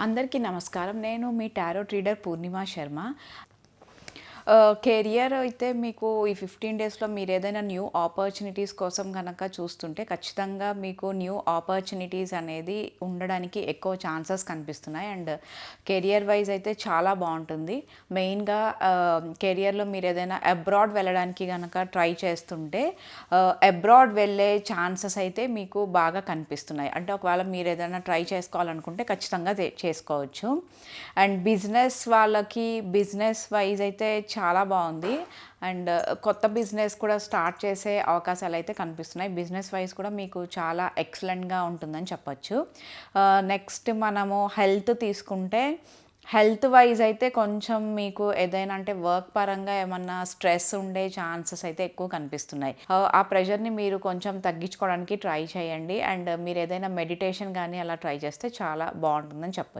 అందరికీ నమస్కారం. నేను మీ tarot reader Purnima Sharma. Career అయితే మీకు ఈ ఫిఫ్టీన్ డేస్లో మీరు ఏదైనా న్యూ ఆపర్చునిటీస్ కోసం కనుక చూస్తుంటే ఖచ్చితంగా మీకు న్యూ ఆపర్చునిటీస్ అనేది ఉండడానికి ఎక్కువ ఛాన్సెస్ కనిపిస్తున్నాయి. అండ్ కెరియర్ వైజ్ అయితే చాలా బాగుంటుంది. మెయిన్గా కెరియర్లో మీరు ఏదైనా అబ్రాడ్ వెళ్ళడానికి కనుక ట్రై చేస్తుంటే అబ్రాడ్ వెళ్ళే ఛాన్సెస్ అయితే మీకు బాగా కనిపిస్తున్నాయి. అంటే ఒకవేళ మీరు ఏదైనా ట్రై చేసుకోవాలనుకుంటే ఖచ్చితంగా చేసుకోవచ్చు. అండ్ బిజినెస్ వాళ్ళకి బిజినెస్ వైజ్ అయితే చాలా బాగుంది. అండ్ uh, కొత్త బిజినెస్ కూడా స్టార్ట్ చేసే అవకాశాలు అయితే కనిపిస్తున్నాయి. బిజినెస్ వైజ్ కూడా మీకు చాలా ఎక్సలెంట్గా ఉంటుందని చెప్పొచ్చు. Uh, నెక్స్ట్ మనము హెల్త్ తీసుకుంటే హెల్త్ వైజ్ అయితే కొంచెం మీకు ఏదైనా అంటే వర్క్ పరంగా ఏమన్నా స్ట్రెస్ ఉండే ఛాన్సెస్ అయితే ఎక్కువ కనిపిస్తున్నాయి. Uh, ఆ, ప్రెషర్ని మీరు కొంచెం తగ్గించుకోవడానికి ట్రై చేయండి. అండ్ మీరు ఏదైనా మెడిటేషన్ కానీ అలా ట్రై చేస్తే చాలా బాగుంటుందని చెప్పొచ్చు.